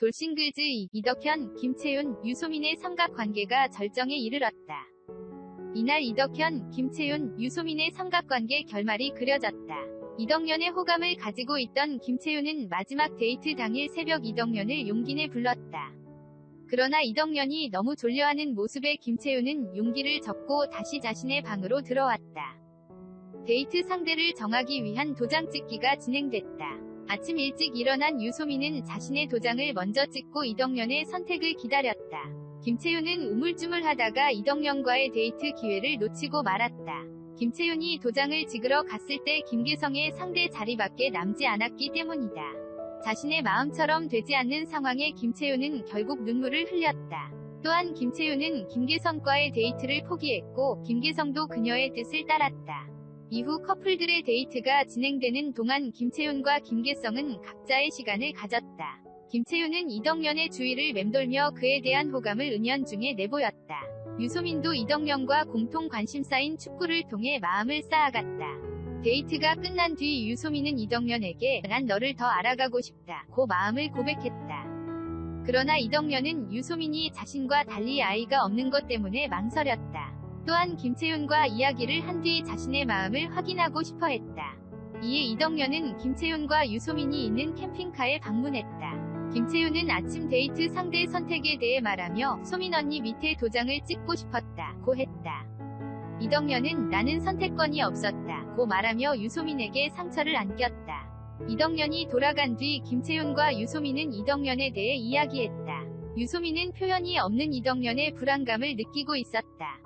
돌싱글즈 이- 이덕현, 김채윤, 유소민의 삼각관계가 절정에 이르렀다. 이날 이덕현, 김채윤, 유소민의 삼각관계 결말이 그려졌다. 이덕년의 호감을 가지고 있던 김채윤은 마지막 데이트 당일 새벽 이덕년을 용기내 불렀다. 그러나 이덕년이 너무 졸려하는 모습에 김채윤은 용기를 접고 다시 자신의 방으로 들어왔다. 데이트 상대를 정하기 위한 도장 찍기가 진행됐다. 아침 일찍 일어난 유소민은 자신의 도장을 먼저 찍고 이덕년의 선택을 기다렸다. 김채윤은 우물쭈물하다가 이덕년과의 데이트 기회를 놓치고 말았다. 김채윤이 도장을 찍으러 갔을 때 김계성의 상대 자리밖에 남지 않았기 때문이다. 자신의 마음처럼 되지 않는 상황에 김채윤은 결국 눈물을 흘렸다. 또한 김채윤은 김계성과의 데이트를 포기했고 김계성도 그녀의 뜻을 따랐다. 이후 커플들의 데이트가 진행되는 동안 김채윤과 김계성은 각자의 시간을 가졌다. 김채윤은 이덕년의 주위를 맴돌며 그에 대한 호감을 은연중에 내보였다. 유소민도 이덕년과 공통 관심사인 축구를 통해 마음을 쌓아갔다. 데이트가 끝난 뒤 유소민은 이덕년에게 난 너를 더 알아가고 싶다 고 마음을 고백했다. 그러나 이덕년은 유소민이 자신과 달리 아이가 없는 것 때문에 망설였다. 또한 김채윤과 이야기를 한 뒤 자신의 마음을 확인하고 싶어 했다. 이에 이덕년은 김채윤과 유소민이 있는 캠핑카에 방문했다. 김채윤은 아침 데이트 상대 선택에 대해 말하며 소민 언니 밑에 도장을 찍고 싶었다 고 했다. 이덕년은 나는 선택권이 없었다 고 말하며 유소민에게 상처를 안겼다. 이덕년이 돌아간 뒤 김채윤과 유소민은 이덕년에 대해 이야기했다. 유소민은 표현이 없는 이덕년의 불안감을 느끼고 있었다.